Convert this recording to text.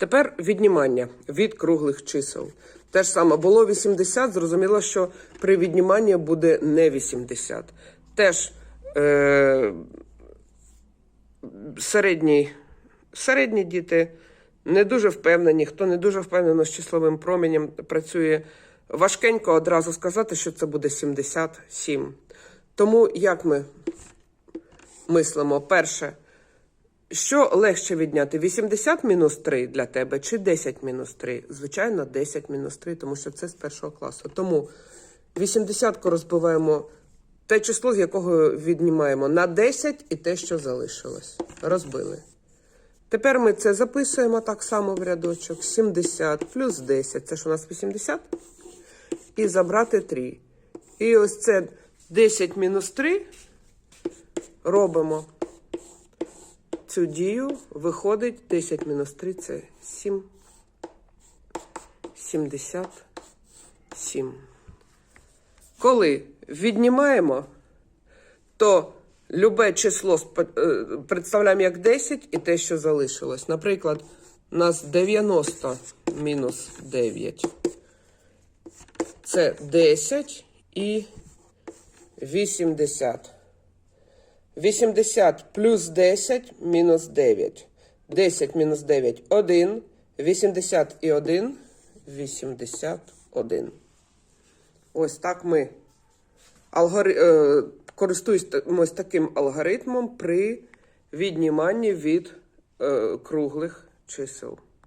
Тепер віднімання від круглих чисел. Те ж саме було 80, зрозуміло, що при відніманні буде не 80. Теж е, середні, середні діти не дуже впевнені. Хто не дуже впевнено з числовим промінням працює важкенько одразу сказати, що це буде 77. Тому як ми мислимо? Перше, що легше відняти? 80 мінус 3 для тебе чи 10 мінус 3? Звичайно, 10 мінус 3, тому що це з першого класу. Тому 80 розбиваємо те число, з якого віднімаємо на 10 і те, що залишилось. Розбили. Тепер ми це записуємо так само в рядочок. 70 плюс 10. Це ж у нас 80. І забрати 3. І ось це 10 мінус 3 робимо цю дію. Виходить 10 мінус 3 це 7. 77. Коли віднімаємо, то любе число е, представляємо як 10 і те, що залишилось. Наприклад, у нас 90 мінус 9. Це 10 і 80. 80 плюс 10 мінус 9. 10 мінус 9 – 1. 80 і 1 – 81. Ось так ми алгори... е, користуємось таким алгоритмом при відніманні від е, круглих чисел.